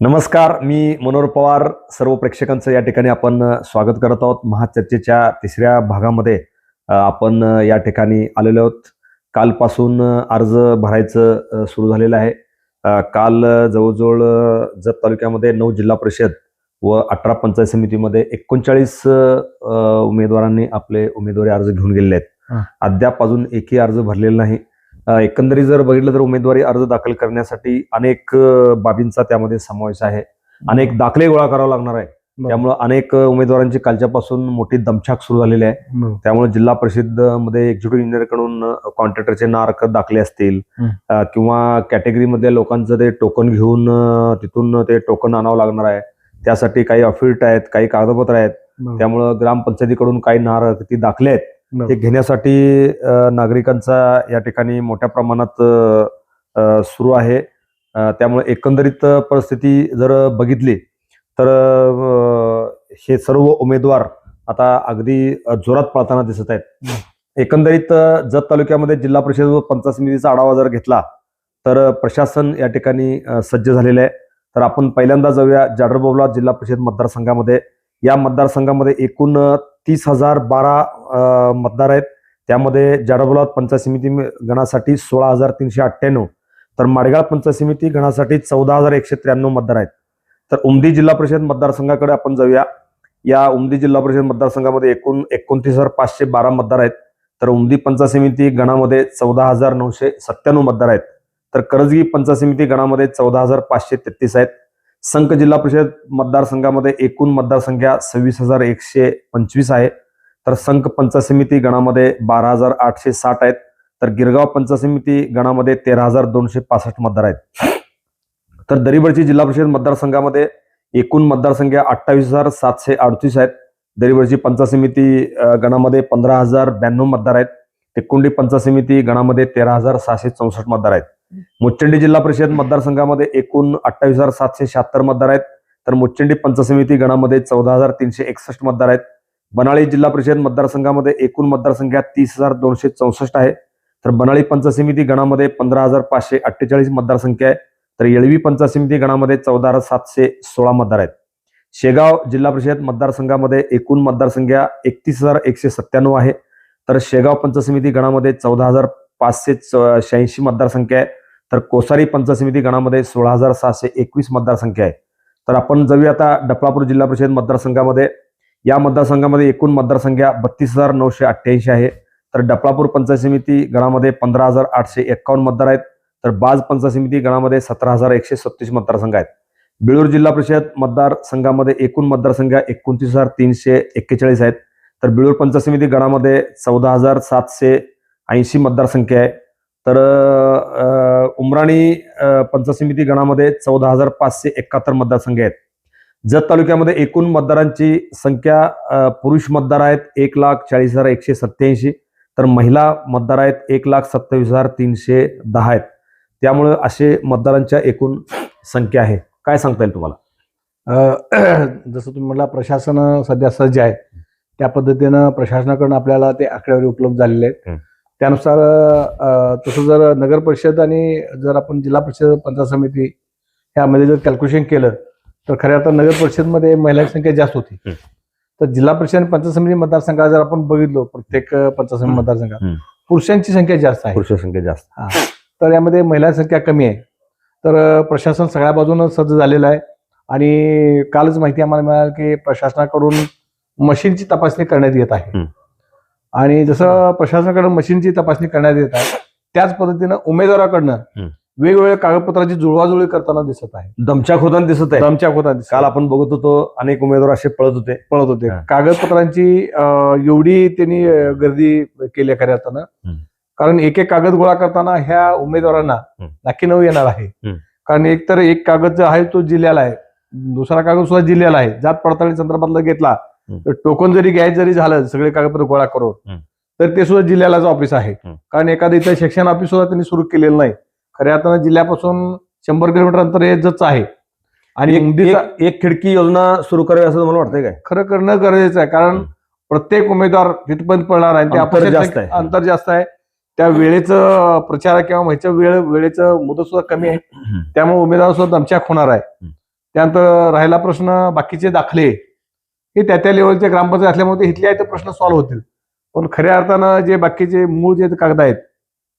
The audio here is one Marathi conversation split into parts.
नमस्कार मी मनोहर पवार. सर्व प्रेक्षकांचं या ठिकाणी आपण स्वागत करत आहोत. महाचर्चेच्या तिसऱ्या भागामध्ये आपण या ठिकाणी आलेलो आहोत. कालपासून अर्ज भरायचं सुरू झालेलं आहे. काल जवळजवळ जत तालुक्यामध्ये नऊ जिल्हा परिषद व अठरा पंचायत समितीमध्ये एकोणचाळीस उमेदवारांनी आपले उमेदवारी अर्ज घेऊन गेलेले. आहेत. अद्याप अजून एकही अर्ज भरलेला नाही. एकंदरीत जर बघितलं तर उमेदवारी अर्ज दाखल करण्यासाठी अनेक बाबींचा त्यामध्ये समावेश आहे. अनेक दाखले गोळा करावा लागणार आहे. त्यामुळे अनेक उमेदवारांची कालच्यापासून मोठी दमछाक सुरू झालेली आहे. त्यामुळे जिल्हा परिषदमध्ये एक्झिक्युटिव्ह इंजिनियरकडून कॉन्ट्रॅक्टरचे नार्क दाखले असतील किंवा कॅटेगरीमध्ये लोकांचं ते टोकन घेऊन तिथून ते टोकन आणावं लागणार आहे. त्यासाठी काही अफिडेविट आहेत काही कागदपत्र आहेत. त्यामुळं ग्रामपंचायतीकडून काही नारळ ती दाखले आहेत. हे घेण्यासाठी नागरिकांचा या ठिकाणी मोठ्या प्रमाणात सुरू आहे. त्यामुळे एकंदरीत परिस्थिती जर बघितली तर हे सर्व उमेदवार आता अगदी जोरात पळताना दिसत आहेत. एकंदरीत जत तालुक्यामध्ये जिल्हा परिषद व पंचायत समितीचा आढावा जर घेतला तर प्रशासन या ठिकाणी सज्ज झालेलं आहे. तर आपण पहिल्यांदा जाऊया जाडरबोबला जिल्हा परिषद मतदारसंघामध्ये. या मतदारसंघामध्ये एकूण तीस हजार बारा मतदार आहेत. त्यामध्ये जाडरबोला पंचायत समिती गणासाठी सोळा हजार तीनशे अठ्ठ्याण्णव. तर माडगाळ पंचायत समिती गणासाठी चौदा हजार एकशे त्र्याण्णव मतदार आहेत. तर उमदी जिल्हा परिषद मतदारसंघाकडे आपण जाऊया. या उमदी जिल्हा परिषद मतदारसंघामध्ये एकूण एकोणतीस हजार पाचशे बारा मतदार आहेत. तर उमदी पंचायत समिती गणामध्ये चौदा हजार नऊशे सत्त्याण्णव मतदार आहेत. तर करजगी पंचायत समिती गणामध्ये चौदा हजार पाचशे तेहतीस आहेत. संघ जिल्हा परिषद मतदारसंघामध्ये एकूण मतदारसंख्या सव्वीस हजार एकशे पंचवीस आहे. तर संघ पंचायत समिती गणामध्ये बारा हजार आठशे साठ आहेत. तर गिरगाव पंचायत समिती गणामध्ये तेरा हजार दोनशे पासष्ट मतदार आहेत. तर दरीबडची जिल्हा परिषद मतदारसंघामध्ये एकूण मतदारसंख्या अठ्ठावीस हजार सातशे अडतीस आहेत. दरीबडची पंचायत समिती गणामध्ये पंधरा हजार ब्याण्णव मतदार आहेत. टेकुंडी पंचायत समिती गणामध्ये तेरा हजार सहाशे चौसष्ट मतदार आहेत. मुच्चंडी जिल्हा परिषद मतदारसंघामध्ये एकूण अठ्ठावीस हजार सातशे शहात्तर मतदार आहेत. तर मुच्चंडी पंच समिती गणामध्ये चौदा हजार तीनशे एकसष्ट मतदार आहेत. बनाळी जिल्हा परिषद मतदारसंघामध्ये एकूण मतदारसंख्या तीस हजार दोनशे चौसष्ट आहे. तर बनाळी पंच समिती गणामध्ये पंधरा हजार पाचशे अठ्ठेचाळीस मतदारसंख्या आहे. तर येळवी पंच समिती गणामध्ये चौदा हजार सातशे सोळा मतदार आहेत. शेगाव जिल्हा परिषद मतदारसंघामध्ये एकूण मतदारसंख्या एकतीस हजार एकशे सत्त्याण्णव आहे. तर शेगाव पंच समिती गणामध्ये चौदा हजार पाचशे शहाऐंशी मतदारसंख्या आहे. तर कोसारी पंचायत समिती गणामध्ये सोळा हजार सहाशे एकवीस मतदारसंख्या आहे. तर आपण जाऊया आता डफळापूर जिल्हा परिषद मतदारसंघामध्ये. या मतदारसंघामध्ये एकूण मतदारसंख्या बत्तीस हजार नऊशे अठ्ठ्याऐंशी आहे. तर डफळापूर पंचायत समिती गणामध्ये पंधरा हजार आठशे एक्कावन्न मतदार आहेत. तर बाज पंचायत समिती गणामध्ये सतरा हजार एकशे सत्तीस मतदारसंघ आहेत. बिळूर जिल्हा परिषद मतदारसंघामध्ये एकूण मतदारसंख्या एकोणतीस हजार तीनशे एक्केचाळीस आहेत. तर बिळूर पंचायत समिती गणामध्ये चौदा हजार सातशे ऐंशी मतदारसंख्या आहे. तर उमराणी अ, पंचायत समिती गणामध्ये चौदा हजार पाचशे एकाहत्तर मतदारसंघ आहेत. जत तालुक्यामध्ये एकूण मतदारांची संख्या पुरुष मतदार आहेत एक लाख चाळीस हजार एकशे सत्याऐंशी तर महिला मतदार आहेत एक लाख सत्तावीस हजार तीनशे दहा आहेत. त्यामुळं असे मतदारांच्या एकूण संख्या आहे. काय सांगता येईल तुम्हाला? जसं तुम्ही म्हटला प्रशासन सध्या सज्ज आहे. त्या पद्धतीनं प्रशासनाकडून आपल्याला ते आकडेवारी उपलब्ध झालेले आहेत. त्यानुसार तसं जर नगर परिषद आणि जर आपण जिल्हा परिषद पंचायत समिती ह्यामध्ये जर कॅल्क्युलेशन केलं तर खऱ्या अर्थानं नगर परिषदमध्ये महिलांची संख्या जास्त होती. तर जिल्हा परिषद आणि पंचायत समिती मतदारसंघात जर आपण बघितलो प्रत्येक पंचायत समिती. मतदारसंघात. पुरुषांची संख्या जास्त आहे पुरुष संख्या जास्त तर यामध्ये महिलांची संख्या कमी आहे तर प्रशासन सगळ्या बाजूनं सज्ज झालेलं आहे आणि कालच माहिती आम्हाला मिळाली की प्रशासनाकडून मशीनची तपासणी करण्यात येत आहे. आणि जसं प्रशासनाकडून मशीनची तपासणी करण्यात येत आहे त्याच पद्धतीनं उमेदवाराकडनं हं. वेगवेगळ्या कागदपत्राची जुळवाजुळवी करताना दिसत आहे दमछाक होताना दिसत आहे दमच्या होता दिसत काल आपण बघत होतो अनेक उमेदवार असे पळत होते पळत होते हा. कागदपत्रांची एवढी त्यांनी गर्दी केली खऱ्या अर्थानं. कारण एक एक कागद गोळा करताना ह्या उमेदवारांना हं. नक्की नऊ येणार आहे हं. कारण एक तर एक कागद जो आहे तो जिल्ह्याला आहे दुसरा कागद सुद्धा जिल्ह्याला आहे जात पडताळणी संदर्भातला घेतला. तर टोकन जरी घ्यायचं जरी झालं सगळे कागदपत्र गोळा करून. तर ते सुद्धा जिल्ह्यालाच ऑफिस आहे. कारण एखादं इथं शिक्षण ऑफिस सुद्धा त्यांनी सुरू केलेलं नाही. खऱ्या अर्थानं जिल्ह्यापासून शंभर किलोमीटर अंतर हे जच आहे. आणि एक- एक- खिडकी योजना सुरू करावी असं मला वाटतंय काय? खरं करणं गरजेचं आहे. कारण. प्रत्येक उमेदवार तिथपर्यंत पडणार आहे ते अंतर जास्त आहे. अंतर जास्त आहे. त्या वेळेचं प्रचार किंवा ह्याच्या वेळ वेळेचं मुदत सुद्धा कमी आहे. त्यामुळे उमेदवार सुद्धा दमछाक होणार आहे. त्यानंतर राहिला प्रश्न बाकीचे दाखले. हे त्या त्या लेवलचे ग्रामपंचायत असल्यामुळे ते इथले आहे ते प्रश्न सॉल्व्ह होतील. पण खऱ्या अर्थानं जे बाकीचे मूळ जे कागद आहेत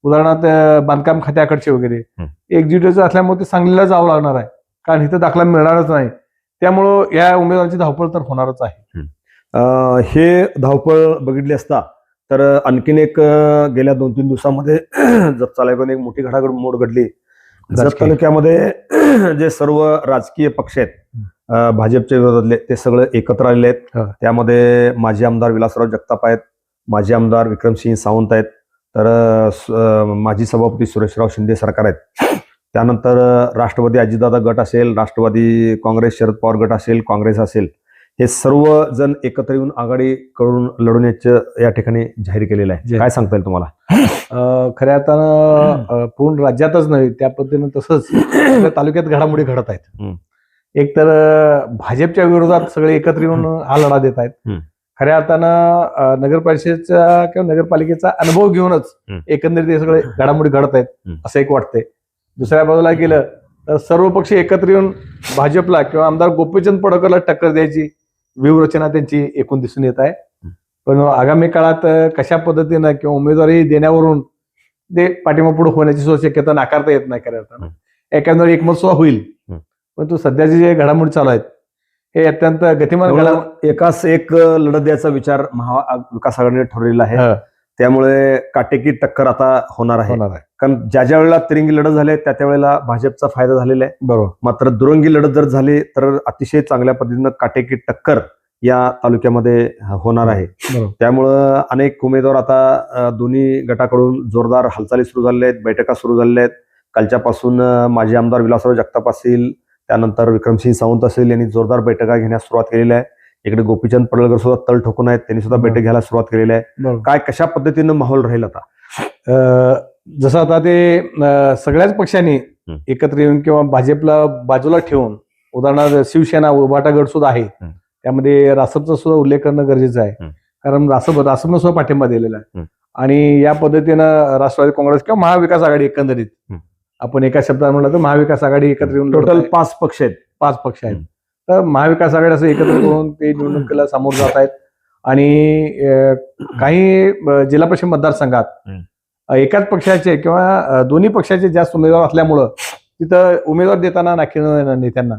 उदाहरणार्थ बांधकाम खात्याकडचे वगैरे हं. एक्झिक्युटिव्हचं असल्यामुळे ते सांगलीला जावं लागणार आहे. कारण इथं दाखला मिळणारच नाही. त्यामुळं या उमेदवारांची धावपळ तर होणारच आहे. हे. धावपळ बघितली असता तर आणखीन एक गेल्या दोन तीन दिवसामध्ये जत तालुक्यात एक मोठी घडाघड मोड घडली. जत. तालुक्यामध्ये जे सर्व राजकीय पक्ष आहेत भाजपच्या विरोधातले ते सगळे एकत्र आलेले आहेत. त्यामध्ये माजी आमदार विलासराव जगताप आहेत माजी आमदार विक्रमसिंह सावंत आहेत तर माजी सभापती सुरेशराव शिंदे सरकार आहेत त्यानंतर राष्ट्रवादी अजितदादा गट असेल राष्ट्रवादी काँग्रेस शरद पवार गट असेल काँग्रेस असेल हे सर्व जण एकत्र येऊन आघाडी करून लढवण्याचं या ठिकाणी जाहीर केलेलं आहे. काय सांगता येईल तुम्हाला खऱ्या अर्थानं पूर्ण राज्यातच नव्हे त्या पद्धतीनं तसंच तालुक्यात घडामोडी घडत आहेत. एक तर भाजपच्या विरोधात सगळे एकत्र येऊन हा लढा देत आहेत. खऱ्या अर्थानं अं, नगरपरिषदेचा किंवा नगरपालिकेचा अनुभव घेऊनच. एकंदरीत हे सगळे घडामोडी घडत आहेत. असं एक वाटतंय. दुसऱ्या बाजूला गेलं तर सर्व पक्ष एकत्र येऊन भाजपला किंवा आमदार गोपीचंद पडकरला टक्कर द्यायची व्यूहरचना त्यांची एकूण दिसून येत आहे. पण आगामी काळात कशा पद्धतीनं किंवा उमेदवारी देण्यावरून ते पाठिंबा पुढे होण्याची शक्यता नाकारता येत नाही खऱ्या अर्थानं. एखाद्या एकमत सुद्धा होईल. हम्म. पण तो सध्याचे जे घडामोडी चालू आहेत हे अत्यंत गतिमान त्यामुळं एकाच एक लढत द्यायचा विचार महाविकास आघाडीने ठरवलेला आहे. त्यामुळे काटेकी टक्कर आता होणार आहे. कारण ज्या ज्या वेळेला तिरंगी लढत झाली त्या त्या वेळेला भाजपचा फायदा झालेला आहे. बरोबर. मात्र दुरंगी लढत जर झाली तर अतिशय चांगल्या पद्धतीनं काटेकी टक्कर या तालुक्यामध्ये होणार आहे. त्यामुळं अनेक उमेदवार आता दोन्ही गटाकडून जोरदार हालचाली सुरू झालेल्या आहेत बैठका सुरू झालेल्या आहेत. कालच्यापासून माजी आमदार विलासराव जगताप असतील त्यानंतर विक्रमसिंह सावंत असेल यांनी जोरदार बैठका घेण्यास सुरुवात केलेली आहे इकडे गोपीचंद पडळकर सुद्धा तल ठोकून आहेत त्यांनी सुद्धा बैठक घ्यायला सुरुवात केलेली आहे काय कशा पद्धतीनं माहोल राहील आता जसं आता ते सगळ्याच पक्षांनी. एकत्र येऊन किंवा भाजपला बाजूला ठेवून उदाहरणार्थ शिवसेना गट सुद्धा आहे. त्यामध्ये रासपचा सुद्धा उल्लेख करणं गरजेचं आहे. कारण रासप रासपनं सुद्धा पाठिंबा दिलेला आहे. आणि या पद्धतीनं राष्ट्रवादी काँग्रेस किंवा महाविकास आघाडी एकंदरीत. आपण एका शब्दात म्हटलं तर महाविकास आघाडी एकत्र येऊन टोटल. पाच पक्ष आहेत पाच पक्ष आहेत. तर महाविकास आघाडी असं एकत्र करून ते निवडणुकीला सामोरं जात आहेत आणि काही जिल्हा परिषद मतदारसंघात एकाच पक्षाचे किंवा दोन्ही पक्षाचे जास्त उमेदवार असल्यामुळं तिथं उमेदवार देताना नाकीन नेत्यांना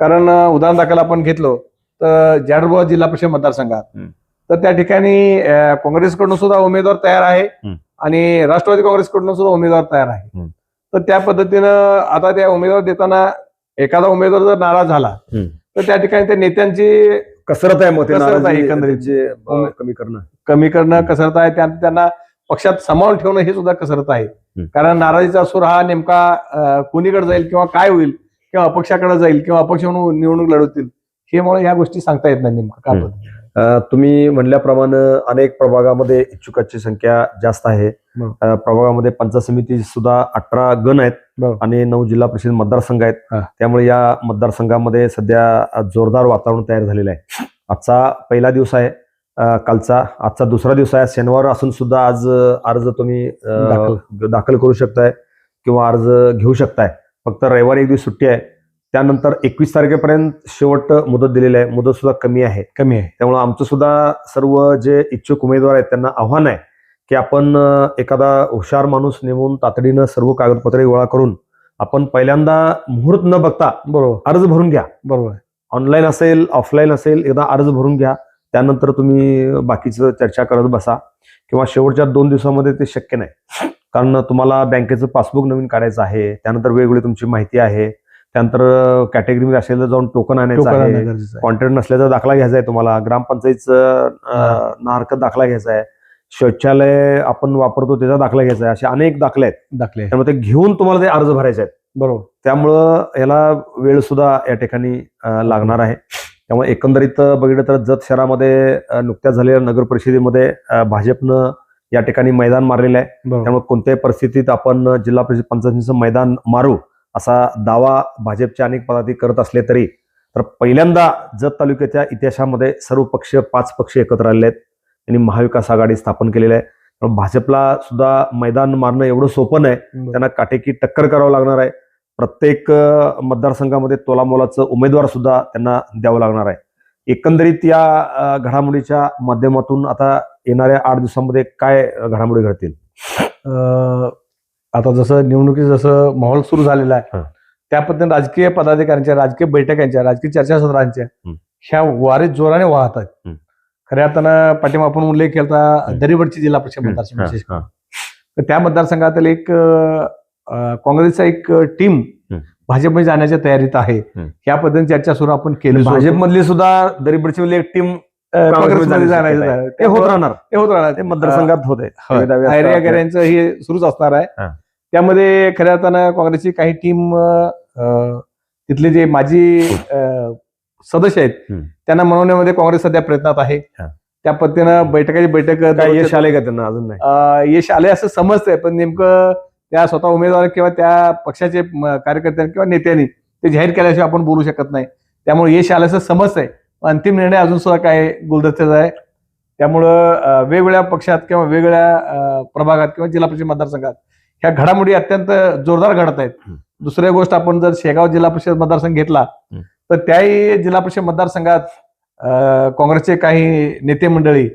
कारण उदाहरण दाखल आपण घेतलो तर जाडबुवा जिल्हा परिषद मतदारसंघात. तर त्या ठिकाणी काँग्रेसकडून सुद्धा उमेदवार तयार आहे. आणि राष्ट्रवादी काँग्रेसकडून सुद्धा उमेदवार तयार आहे. तर त्या पद्धतीनं आता त्या उमेदवार देताना एखादा उमेदवार जर नाराज झाला. तर त्या ठिकाणी त्या नेत्यांची कसरत आहे मग कसरत आहे एकंदरीत. कमी करणं कमी करणं कसरत आहे त्या- त्यांना पक्षात सामावून ठेवणं हे सुद्धा कसरत आहे. कारण नाराजीचा सूर हा नेमका कोणीकडे जाईल किंवा काय होईल किंवा अपक्षाकडे जाईल किंवा अपक्ष म्हणून निवडणूक लढवतील हे मला ह्या गोष्टी सांगता येत नाही नेमकं का. बरं. अ, तुम्ही म्हणल्याप्रमाणे अनेक प्रभागामध्ये इच्छुकाची संख्या जास्त आहे. प्रभागामध्ये पंचायत समिती सुद्धा अठरा गण आहेत. आणि नऊ जिल्हा परिषद मतदारसंघ आहेत. त्यामुळे या मतदारसंघामध्ये सध्या जोरदार वातावरण तयार झालेलं आहे. आजचा पहिला दिवस आहे. कालचा. आजचा दुसरा दिवस आहे. शनिवार असून सुद्धा आज अर्ज तुम्ही. दाखल करू शकताय किंवा अर्ज घेऊ शकताय. फक्त रविवारी एक दिवस सुट्टी आहे. त्यानंतर एकवीस तारखेपर्यंत शेवट मुदत दिलेली आहे. मुदत सुद्धा कमी आहे. कमी आहे. त्यामुळे आमचं सुद्धा सर्व जे इच्छुक उमेदवार आहेत त्यांना आव्हान आहे की आपण एखादा हुशार माणूस नेमून तातडीनं सर्व कागदपत्रे गोळा करून आपण पहिल्यांदा मुहूर्त न बघता बरोबर. अर्ज भरून घ्या. बरोबर. ऑनलाईन असेल ऑफलाईन असेल एकदा अर्ज भरून घ्या. त्यानंतर तुम्ही बाकीचं चर्चा करत बसा. किंवा शेवटच्या दोन दिवसामध्ये ते शक्य नाही. कारण तुम्हाला बँकेचं पासबुक नवीन काढायचं आहे. त्यानंतर वेगवेगळी तुमची माहिती आहे. त्यानंतर कॅटेगरीमध्ये असेल तर जाऊन टोकन आणायचं आहे. कॉन्ट्रॅक्ट नसल्याचा दाखला घ्यायचा आहे तुम्हाला ग्रामपंचायतचं अं, नाहरकत दाखला घ्यायचा आहे. शौचालय आपण वापरतो त्याचा दाखला घ्यायचा आहे. असे अनेक दाखले आहेत. दाखले त्यामुळे ते घेऊन तुम्हाला ते अर्ज भरायचे आहेत. बरोबर. त्यामुळं याला वेळ सुद्धा या ठिकाणी लागणार आहे. त्यामुळे एकंदरीत बघितलं तर जत शहरामध्ये नुकत्याच झालेल्या नगर परिषदेमध्ये भाजपनं या ठिकाणी मैदान मारलेलं आहे. त्यामुळे कोणत्याही परिस्थितीत आपण जिल्हा परिषद पंचायतीचं मैदान मारू. असा दावा भाजपचे अनेक पदाधिकारी करत असले तरी तर पहिल्यांदा जत तालुक्याच्या इतिहासामध्ये सर्व पक्ष पाच पक्ष एकत्र आलेले आहेत. त्यांनी महाविकास आघाडी स्थापन केलेली आहे. भाजपला सुद्धा मैदान मारणं एवढं सोपं नाही. त्यांना काटेकी टक्कर करावं लागणार आहे. प्रत्येक मतदारसंघामध्ये तोलामोलाचं उमेदवार सुद्धा त्यांना द्यावं लागणार आहे. एकंदरीत या घडामोडीच्या माध्यमातून आता येणाऱ्या आठ दिवसांमध्ये काय घडामोडी घडतील? अं, आता जसं निवडणुकीत जसं माहोल सुरू झालेला आहे. त्या पद्धतीने राजकीय पदाधिकाऱ्यांच्या राजकीय बैठकांच्या राजकीय चर्चासत्रांच्या. ह्या वारे जोराने वाहत आहेत. खऱ्या अर्थानं पाठिंबा आपण उल्लेख केला. दरीवडची जिल्हा परिषद मतदारसंघ. तर त्या मतदारसंघातील एक काँग्रेसचा एक टीम. भाजपमध्ये जाण्याच्या तयारीत आहे. या पद्धतीने चर्चा सुरू आपण केली भाजपमधली सुद्धा दरीबडची एक टीम काँग्रेसमध्ये जाण्याचं आहे. ते होत राहणार ते होत राहणार ते मतदारसंघात होते गॅरेंचं हे सुरूच असणार आहे. त्यामध्ये खऱ्या अर्थानं काँग्रेसची काही टीम तिथले जे माजी सदस्य आहेत. त्यांना मनवण्यामध्ये काँग्रेस सध्या प्रयत्नात आहे. त्या पद्धतीनं बैठकाची बैठक यश आले का त्यांना अजून नाही? यश आले असं समजतंय पण नेमकं त्या स्वतः उमेदवार किंवा त्या पक्षाचे कार्यकर्त्यांनी किंवा नेत्यांनी ते जाहीर केल्याशिवाय आपण बोलू शकत नाही. त्यामुळे यश आल्याचं समजतंय. अंतिम निर्णय अजून सुद्धा काय गुलदस्त्याचा आहे? त्यामुळं वेगवेगळ्या पक्षात किंवा वेगवेगळ्या प्रभागात किंवा जिल्हा परिषद मतदारसंघात ह्या घडामोडी अत्यंत जोरदार घडत आहेत. दुसरी गोष्ट आपण जर शेगाव जिल्हा परिषद मतदारसंघ घेतला. तर त्याही जिल्हा परिषद मतदारसंघात काँग्रेसचे काही नेते मंडळी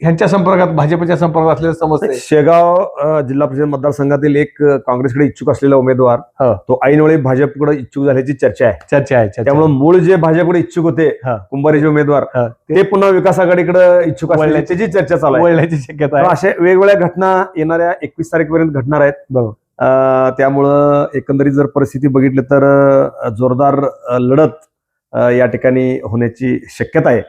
ह्यांच्या संपर्कात भाजपच्या संपर्कात असलेलं समजतंय शेगाव जिल्हा परिषद मतदारसंघातील एक काँग्रेसकडे इच्छुक असलेला उमेदवार हो. तो ऐनवेळी भाजपकडे इच्छुक झाल्याची चर्चा आहे चर्चा आहे चर्चा त्यामुळे मूळ जे भाजपकडे इच्छुक होते हा. कुंभारीचे उमेदवार हा. ते पुन्हा विकास आघाडीकडे इच्छुक असलेले वळल्याची- त्याची चर्चा चालू आहे वळण्याची शक्यता तर आहे अशा वेगवेगळ्या घटना येणाऱ्या एकवीस तारखेपर्यंत घडणार आहेत बरोबर. अ, त्यामुळं एकंदरीत जर परिस्थिती बघितली तर अ, जोरदार अ, लढत अ, या ठिकाणी होण्याची शक्यता आहे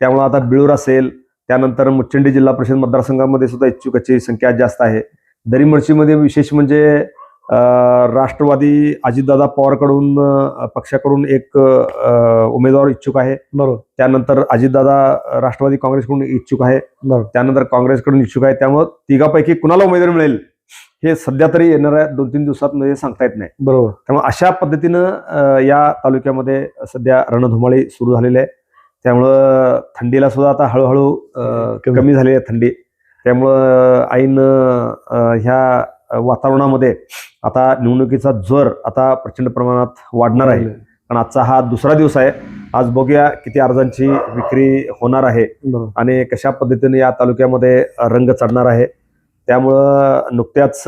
त्यामुळं आता बिळूर असेल त्यानंतर मुच्चंडी जिल्हा परिषद मतदारसंघामध्ये सुद्धा इच्छुकाची संख्या जास्त आहे. दरीमर्शीमध्ये विशेष म्हणजे राष्ट्रवादी अजितदादा पवारकडून पक्षाकडून एक उमेदवार इच्छुक आहे. बरोबर. त्यानंतर अजितदादा राष्ट्रवादी काँग्रेसकडून इच्छुक आहे. बरोबर. त्यानंतर काँग्रेसकडून इच्छुक आहे. त्यामुळं तिघापैकी कुणाला उमेदवारी मिळेल हे सध्या तरी येणाऱ्या दोन तीन दिवसात म्हणजे सांगता येत नाही. बरोबर. त्यामुळे अशा पद्धतीनं या तालुक्यामध्ये सध्या रणधुमाळी सुरू झालेली आहे. त्यामुळं थंडीला सुद्धा आता हळूहळू कमी. कमी झाली आहे थंडी. त्यामुळं ऐन ह्या वातावरणामध्ये आता निवडणुकीचा जोर आता प्रचंड प्रमाणात वाढणार आहे. कारण आजचा हा दुसरा दिवस आहे. आज बघूया किती अर्जांची विक्री होणार आहे आणि कशा पद्धतीने या तालुक्यामध्ये रंग चढणार आहे. त्यामुळं नुकत्याच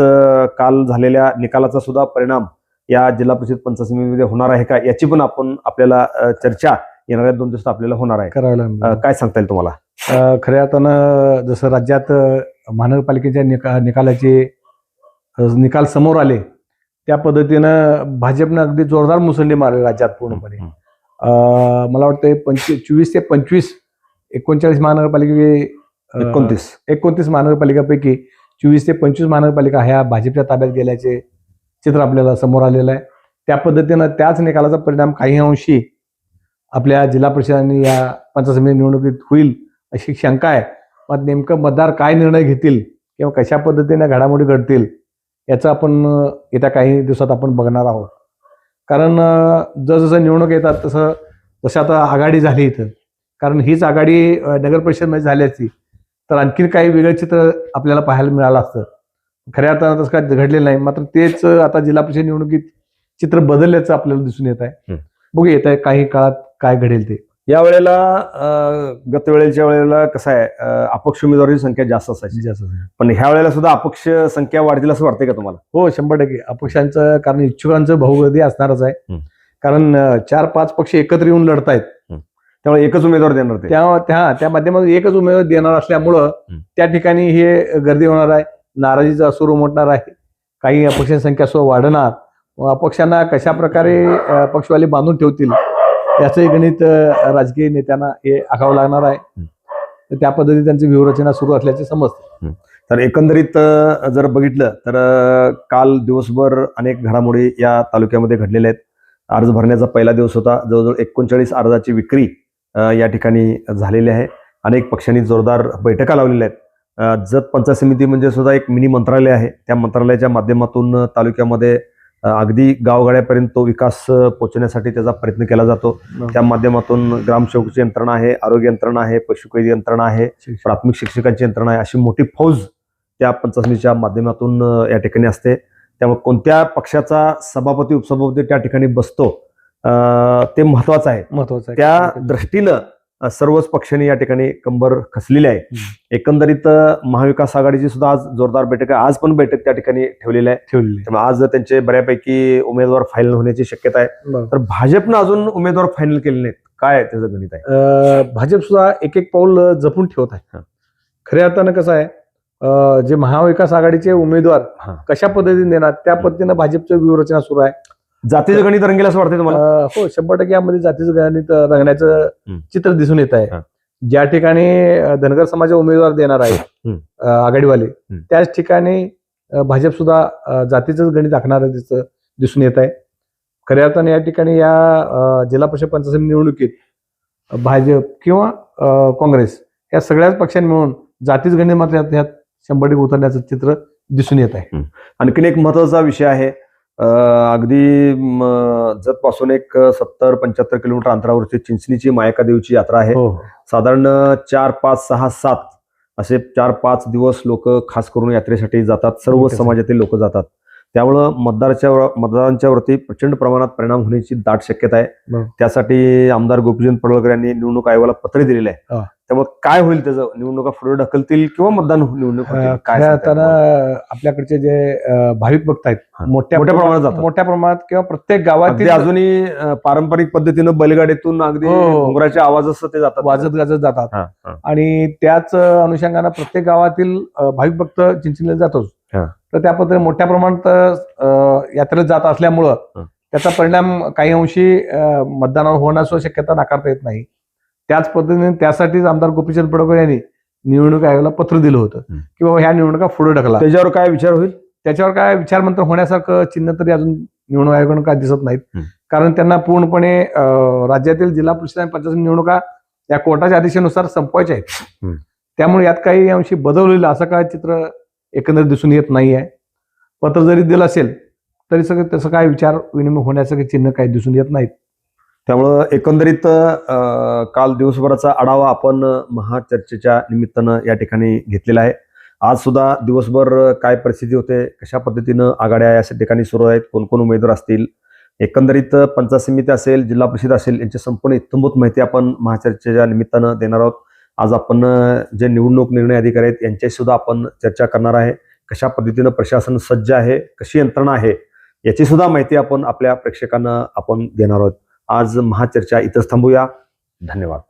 काल झालेल्या निकालाचा सुद्धा परिणाम या जिल्हा परिषद पंचायत समितीमध्ये होणार आहे का याची पण आपण आपल्याला चर्चा येणाऱ्या दोन दिवसात आपल्याला होणार आहे. लागणार काय सांगता येईल तुम्हाला? खऱ्या अर्थानं जसं राज्यात महानगरपालिकेच्या निका निकालाचे निकाल समोर आले त्या पद्धतीनं भाजपनं अगदी जोरदार मुसंडी मारली राज्यात पूर्णपणे. मला वाटतं पंचवीस चोवीस ते पंचवीस एकोणचाळीस महानगरपालिके एकोणतीस. एकोणतीस महानगरपालिकापैकी चोवीस ते पंचवीस महानगरपालिका ह्या भाजपच्या ताब्यात गेल्याचे चित्र आपल्याला समोर आलेलं आहे. त्या पद्धतीनं त्याच निकालाचा परिणाम काही अंशी आपल्या जिल्हा परिषद आणि या पंचायत समिती निवडणुकीत होईल अशी शंका आहे. मग नेमकं मतदार काय निर्णय घेतील किंवा कशा पद्धतीने घडामोडी घडतील याचं आपण येत्या काही दिवसात आपण बघणार आहोत. कारण जसजसं निवडणूक येतात तसं जसं आता आघाडी झाली इथं. कारण हीच आघाडी नगर परिषदमध्ये झाली असती तर आणखीन काही वेगळं चित्र आपल्याला पाहायला मिळालं असतं. खऱ्या अर्थानं तसं काय घडलेलं नाही मात्र तेच आता जिल्हा परिषद निवडणुकीत चित्र बदलल्याचं आपल्याला दिसून येत आहे. बघू येत आहे काही काळात काय घडेल ते? या वेळेला गत वेळेच्या वेळेला कसं आहे अपक्ष उमेदवारांची संख्या जास्त असायची. पण ह्या वेळेला सुद्धा अपक्ष संख्या वाढतील असं वाटतंय का तुम्हाला? हो शंभर टक्के. अपक्षांचं कारण इच्छुकांचं बहुगर्दी असणारच आहे. कारण चार पाच पक्ष एकत्र येऊन लढतायत. त्यामुळे एकच उमेदवार देणार ते. त्या त्या त्या माध्यमातून एकच उमेदवार देणार असल्यामुळं. त्या ठिकाणी हे गर्दी होणार आहे. नाराजीचा सूर उमटणार आहे. काही अपक्षांची संख्या सुद्धा वाढणार. अपक्षांना कशा प्रकारे पक्षवाले बांधून ठेवतील? याचंही गणित राजकीय नेत्यांना हे आखावं लागणार आहे. हं. तर त्या पद्धतीने त्यांची व्यूहरचना सुरू असल्याचे समजते. तर एकंदरीत जर बघितलं तर काल दिवसभर अनेक घडामोडी या तालुक्यामध्ये घडलेल्या आहेत. अर्ज भरण्याचा पहिला दिवस होता. जवळजवळ एकोणचाळीस अर्जाची विक्री अ, या ठिकाणी झालेली आहे. अनेक पक्षांनी जोरदार बैठका लावलेल्या आहेत. जत पंचायत समिती म्हणजे सुद्धा एक मिनी मंत्रालय आहे. त्या मंत्रालयाच्या माध्यमातून तालुक्यामध्ये अगदी गावगाड्यापर्यंत तो विकास पोहोचण्यासाठी त्याचा प्रयत्न केला जातो. त्या माध्यमातून ग्रामसेवकची यंत्रणा आहे आरोग्य यंत्रणा आहे पशुवैद्य यंत्रणा आहे प्राथमिक शिक्षकांची यंत्रणा आहे अशी मोठी फौज त्या पंचायत समितीच्या माध्यमातून या ठिकाणी असते. त्यामुळे कोणत्या पक्षाचा सभापती उपसभापती त्या ठिकाणी बसतो ते महत्वाचं आहे. महत्वाचं त्या दृष्टीनं सर्वच पक्षांनी या ठिकाणी कंबर खसलेली आहे. एकंदरीत महाविकास आघाडीची सुद्धा आज जोरदार बैठक आहे. आज पण बैठक त्या ठिकाणी ठेवलेली आहे. ठेवलेली त्यामुळे आज त्यांचे बऱ्यापैकी उमेदवार फायनल होण्याची शक्यता आहे. तर भाजपनं अजून उमेदवार फायनल केले नाहीत. काय त्याचं गणित आहे? भाजप सुद्धा एक एक पाऊल जपून ठेवत आहे. खऱ्या अर्थानं कसं आहे जे महाविकास आघाडीचे उमेदवार. कशा पद्धतीने देणार त्या पद्धतीनं भाजपचं व्यूहरचना सुरू आहे. जातीचं गणित रंगेल असं वाटतंय तुम्हाला अं, हो शंभर टक्के यामध्ये जातीचं गणित रंगण्याचं. चित्र दिसून येत आहे. ज्या ठिकाणी अं, धनगर समाज उमेदवार देणार आहे. अं, आघाडीवाले त्याच ठिकाणी अं, भाजप सुद्धा अं, जातीचंच गणित आखणार दिसून येत आहे खऱ्या अर्थाने या ठिकाणी या अं, जिल्हा परिषद पंचायत समिती निवडणुकीत भाजप किंवा अं, काँग्रेस या सगळ्याच पक्षांनी मिळून जातीच गणित मात्र यात- यात शंभर टक्के उतरण्याचं चित्र दिसून येत आहे आणखीन एक महत्त्वाचा विषय आहे अगदी जतपासून एक सत्तर पंच्याहत्तर किलोमीटर अंतरावरची चिंचणीची मायका देवीची यात्रा आहे. हो. साधारण चार पाच सहा सात असे चार पाच दिवस लोक खास करून यात्रेसाठी जातात. सर्व समाजातील लोक जातात. त्यामुळं मतदाराच्या मतदारांच्या वरती प्रचंड प्रमाणात परिणाम होण्याची दाट शक्यता आहे. त्यासाठी आमदार गोपीचंद पडळकर यांनी निवडणूक आयोगाला पत्र दिलेलं आहे. त्यामुळे काय होईल त्याचं निवडणुका पुढे ढकलतील किंवा मतदान हो- निवडणूक काय आपल्याकडचे जे भाविक भक्त आहेत. मोठ्या मोठ्या प्रमाणात जातात. मोठ्या प्रमाणात किंवा प्रत्येक गावातील अजूनही पारंपरिक पद्धतीनं बैलगाडीतून अगदी हो. घुंगराचे आवाज असं ते जातात वाजत गाजत जातात. आणि त्याच अनुषंगानं प्रत्येक गावातील भाविक भक्त चिंचणीला जातोच. तर त्या पद्धतीने मोठ्या प्रमाणात यात्रेत जात असल्यामुळं. त्याचा परिणाम काही अंशी मतदानावर होण्याची शक्यता नाकारता येत नाही त्याच पद्धतीने त्यासाठीच आमदार गोपीचंद पडळकर यांनी निवडणूक आयोगाला पत्र दिलं होतं. की बाबा ह्या निवडणुका पुढे ढकला त्याच्यावर काय विचार होईल त्याच्यावर काय विचारमंत्र होण्यासारखं चिन्ह तरी अजून निवडणूक आयोगानं काय दिसत नाहीत. कारण त्यांना पूर्णपणे राज्यातील जिल्हा परिषद आणि पंचायत निवडणुका या कोर्टाच्या आदेशानुसार संपवायच्या आहेत. त्यामुळे यात काही अंशी बदल होईल असं काय चित्र एकंदरीत दिसून येत नाही आहे पत्र जरी दिलं असेल तरी सगळं त्याचा काय विचार विनिमय होण्याचं काही चिन्ह काही दिसून येत नाहीत. त्यामुळं एकंदरीत काल दिवसभराचा आढावा आपण महाचर्चेच्या निमित्तानं या ठिकाणी घेतलेला आहे. आज सुद्धा दिवसभर काय परिस्थिती होते कशा पद्धतीनं आघाड्या या ठिकाणी सुरू आहेत कोण कोण उमेदवार असतील एकंदरीत पंचायत समिती असेल जिल्हा परिषद असेल यांची संपूर्ण इत्यंभूत माहिती आपण महाचर्चेच्या निमित्तानं देणार आहोत. आज आपण जे निवडणूक निर्णय अधिकारी आहेत यांच्याशी सुद्धा आपण चर्चा करणार आहे. कशा पद्धतीनं प्रशासन सज्ज आहे कशी यंत्रणा आहे याची सुद्धा माहिती आपण आपल्या प्रेक्षकांना आपण देणार आहोत. आज महाचर्चा इथंच थांबूया. धन्यवाद.